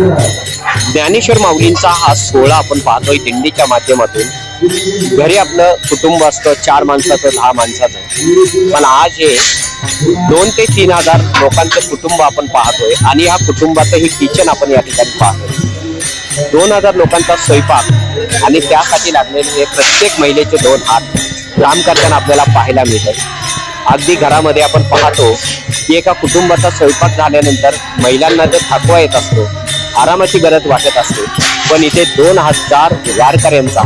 ज्ञानेश्वर माऊलींचा हा सोहळा आपण पाहतोय दिंडीच्या माध्यमातून. घरी आपलं कुटुंब असतं चार माणसाचं दहा माणसाचं. पण आज हे दोन ते तीन हजार लोकांचं कुटुंब आपण पाहतोय आणि ह्या कुटुंबाचं हे किचन आपण या ठिकाणी पाहतोय. दोन हजार लोकांचा स्वयंपाक आणि त्यासाठी लागलेले हे प्रत्येक महिलेचे दोन हात काम करताना आपल्याला पाहायला मिळतात. अगदी घरामध्ये आपण पाहतो की एका कुटुंबाचा स्वयंपाक झाल्यानंतर महिलांना जर थकवा येत असतो आरामाची गरज वाटत असते. पण इथे दोन हजार वारकऱ्यांचा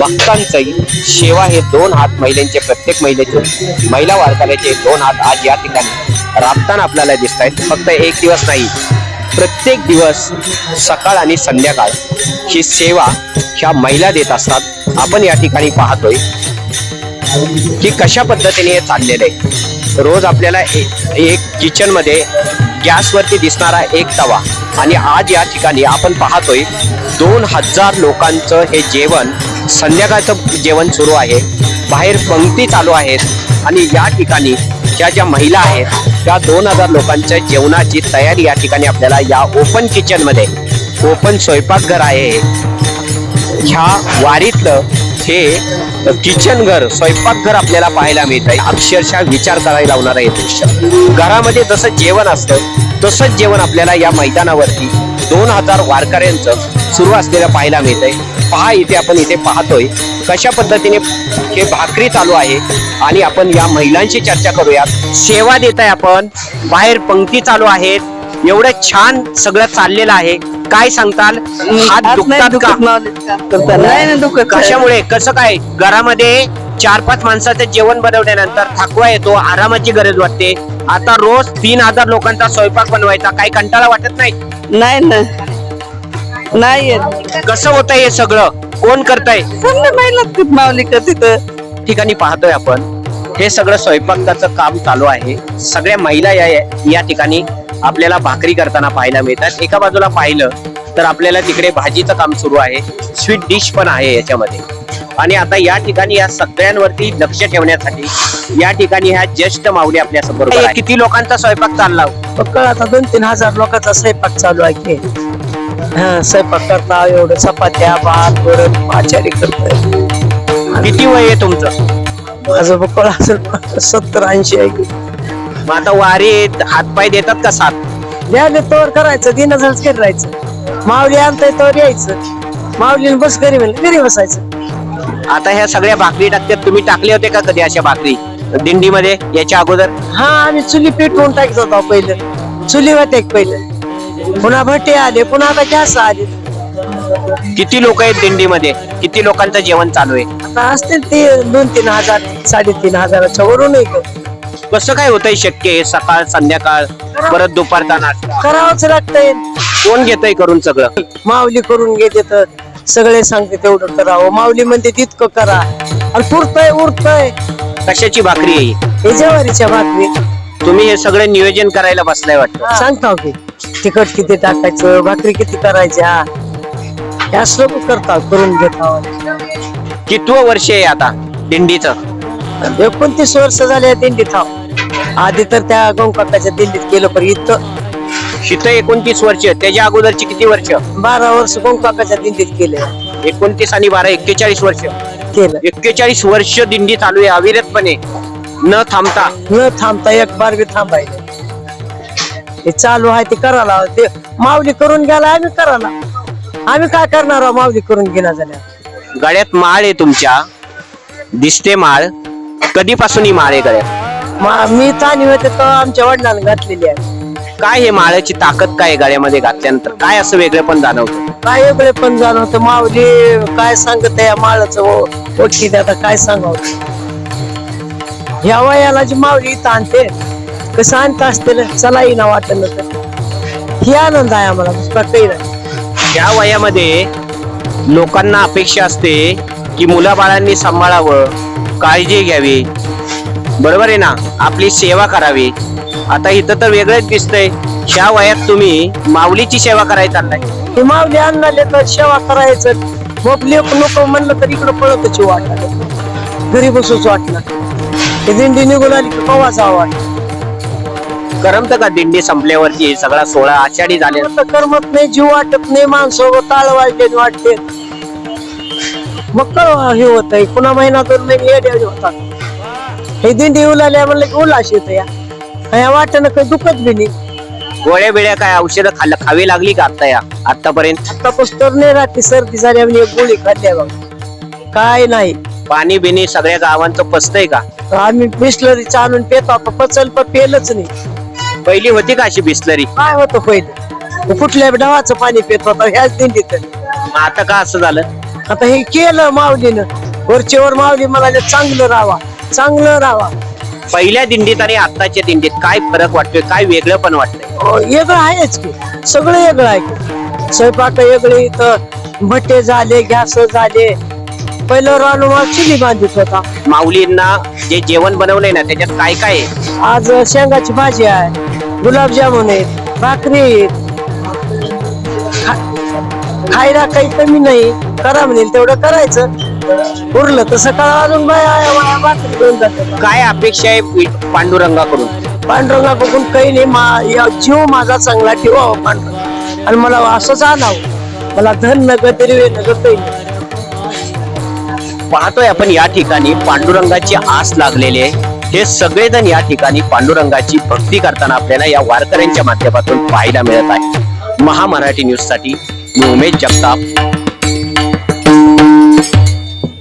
भक्तांचाही सेवा हे दोन हात महिलांचे प्रत्येक महिलेचे महिला वारकऱ्याचे दोन हात आज या ठिकाणी राबताना आपल्याला दिसत आहेत फक्त एक दिवस नाही प्रत्येक दिवस सकाळ आणि संध्याकाळ ही सेवा ह्या महिला देत असतात. आपण या ठिकाणी पाहतोय की कशा पद्धतीने हे चाललेलं आहे. रोज आपल्याला एक किचनमध्ये गॅसवरती दिसणारा एक तवा आणि आज या ठिकाणी आपण पाहतोय दोन हजार लोकांचं हे जेवण संध्याकाळचं जेवण सुरू आहे. बाहेर पंक्ती चालू आहेत आणि या ठिकाणी ज्या ज्या महिला आहेत त्या दोन हजार लोकांच्या जेवणाची तयारी या ठिकाणी आपल्याला या ओपन किचनमध्ये ओपन स्वयंपाकघर आहे. ह्या वारीतलं हे किचन घर स्वयंपाकघर आपल्याला पाहायला मिळत आहे अक्षरशः विचार करायला लावणार आहे दृश्य. घरामध्ये जसं जेवण असतं तसंच जेवण आपल्याला या मैदानावरती दोन हजार वारकऱ्यांचं सुरू असलेलं पाहायला मिळत आहे पहा इथे आपण इथे पाहतोय कशा पद्धतीने हे भाकरी चालू आहे आणि आपण या महिलांशी चर्चा करूयात. सेवा देत आहे आपण. बाहेर पंक्ती चालू आहेत. एवढं छान सगळं चाललेलं आहे. काय सांगताल? हात दुखतात का? कशामुळे? कसं काय? घरामध्ये चार पाच माणसाचं जेवण बनवल्यानंतर थकवा येतो आरामाची गरज वाटते. आता रोज तीन हजार लोकांचा स्वयंपाक बनवायचा. काही कंटाळा वाटत नाही? नाही ना नाही येत. कसं होतंय हे सगळं? कोण करतय? चांगलं महिला तिथं ठिकाणी पाहतोय आपण. हे सगळं स्वयंपाकाचं काम चालू आहे. सगळ्या महिला या या ठिकाणी आपल्याला भाकरी करताना पाहायला मिळतात. एका बाजूला पाहिलं तर आपल्याला तिकडे भाजीचं काम सुरू आहे. स्वीट डिश पण आहे याच्यामध्ये. आणि आता या ठिकाणी या सगळ्यांवरती लक्ष ठेवण्यासाठी या ठिकाणी ह्या ज्येष्ठ माऊली आपल्यासमोर किती लोकांचा स्वयंपाक चालला हो? फक्त आता दोन तीन हजार लोकांचा स्वयंपाक चालू आहे हा स्वयंपाक करता एवढं चपात्या भात वरण आचारी करतोय. किती वय आहे तुमचं? माझं बकळ असेल सत्तर ऐंशी आहे की. मग आता वारीत हातपाय देतात का साथ द्याले तोवर करायचं दिन झालंच घरी राहायचं. माऊली आणताय तोवर यायचं. माऊलीने बस घरी म्हणलं घरी बसायचं. आता ह्या सगळ्या भाकरी टाकतात. तुम्ही टाकले होते का कधी अशा भाकरी? दिंडीमध्ये याच्या अगोदर? हा आम्ही चुली पेटवून टाकत होतो पहिलं. चुली होते पहिलं. पुन्हा भट्टे आले पुन्हा आता गॅस आले. किती लोक आहेत दिंडीमध्ये? किती लोकांचं जेवण चालू आहे? आता असतील ते दोन तीन हजार साडेतीन हजाराच्या वरून एक. कसं काय होतंय शक्य आहे सकाळ संध्याकाळ परत दुपारचा नाश्ता? करावंच लागतंय. कोण घेतय करून सगळं? माऊली करून घेते तर सगळे सांगते तेवढं करावं. माऊली म्हणते तितकं करा. आणि पुरतय उरतय. कशाची भाकरी आहे ही? हे जेवारीच्या भाकरी. तुम्ही हे सगळं नियोजन करायला बसलाय वाटतं. सांगताव की तिखट किती टाकायचं भाकरी किती करायच्या? ह्या लोक करतात करून घेताव कितवं वर्ष आहे आता दिंडीचं? एकोणतीस वर्ष झाले दिंडीत थांब आधी तर त्या गंकाकाच्या दिंडीत गेलो पण इथं इथं एकोणतीस वर्ष त्याच्या अगोदरची किती वर्ष? बारा वर्ष गंकाकाच्या दिंडीत केले? एकोणतीस आणि बारा एक्केचाळीस वर्ष. केलं. एक्केचाळीस वर्ष दिंडी चालू आहे अविरतपणे. न थांबता. न थांबता एक बार बी थांबायला ते चालू आहे ते करायला. ते माऊली करून गेला आम्ही करायला. आम्ही काय करणार आहोत माऊली करून घेणार झाल्या? गळ्यात माळ आहे तुमच्या. दिसते माळ. कधीपासून ही माळ आहे गळ्यात? मा- मी ताणी होते तर आमच्या वडिलांनी घातलेली आहे. काय हे माळाची ताकद काय गळ्यामध्ये घातल्यानंतर? काय असं वेगळं पण जाणवतं? काय वेगळे पण जाणवत? माऊली काय सांगत या माळाचं? ओळखी आता काय सांगावं? ह्या वयाला जी माऊली इथं आणते कसं आणत असते चला येईना वाटत तर. ही आनंद आहे आम्हाला दुसरा काही नाही. त्या वयामध्ये लोकांना अपेक्षा असते की मुलाबाळांनी सांभाळावं काळजी घ्यावी. बरोबर आहे ना? आपली सेवा करावी. आता इथं तर वेगळंच दिसतंय. ह्या वयात तुम्ही माऊलीची सेवा करायला चाललाय. ही माऊली आणले तर सेवा करायचं. मग लेक म्हणलं तर इकडं पळतच वाटलं घरी बसूच वाटलं. ते दिंडी निघून आली की कवाचा वाट करमत का दिंडी संपल्यावरती? सगळा सोहळा आषाढी झाले करमत नाही जीव वाटत नाही माणसं ताळ वाजले वाटते मग कळ हे होत आहे पुन्हा महिना दोन महिने होतात. हे दिंडी उलाल्या म्हणलं की उल्हास येतो या. या वाटेनं काही दुखत बी नाही. गोळ्या बिळ्या काय औषधं खाल्लं? खावी लागली का आता या? आतापर्यंत आता पुस्तक नाही राहते सर्दी झाली म्हणजे एक गोळी खाल्ल्या बघ काय नाही. पाणी बिनी सगळ्या गावांचं पसतंय का? आम्ही बिस्लरी चालून पेतो आता पचल पण पेलच नाही. पहिली होती का अशी बिस्लरी? काय होतं पहिले? कुठल्या डवाचं पाणी पेत होता? ह्याच दिंडीत. मग आता का असं झालं? आता हे केलं माऊलीनं. वरचेवर माऊली म्हणाले चांगलं राहा चांगलं राहा पहिल्या दिंडीत आणि आत्ताच्या दिंडीत काय फरक वाटतोय? काय वेगळं पण वाटतंय? वेगळं आहेच की. सगळं वेगळं आहे की. स्वयंपाक वेगळे इथं भट्टे झाले गॅस झाले. पहिलं रानूमाग चुली बांधित होता. माऊलींना जे जेवण बनवलंय ना त्याच्यात काय काय आहे? आज शेंगाची भाजी आहे गुलाबजामुन आहेत भाकरी आहेत. खा- खायला काही कमी नाही. करा म्हणेल तेवढं करायचं. उरलं तर सकाळ अजून बाया काय अपेक्षा आहे पांडुरंगाकडून? पांडुरंगा बघून काही नाही मा या जीव माझा चांगला ठेवावा पांडुरंग. आणि मला असंच आणावं मला धन नगर तरी नगर काही नाही. पाहतोय आपण या ठिकाणी पांडुरंगाची आस लागलेली आहे. हे सगळेजण या ठिकाणी पांडुरंगाची भक्ती करताना आपल्याला या वारकऱ्यांच्या माध्यमातून पाहायला मिळत आहे. महामराठी न्यूजसाठी मी उमेश जगताप.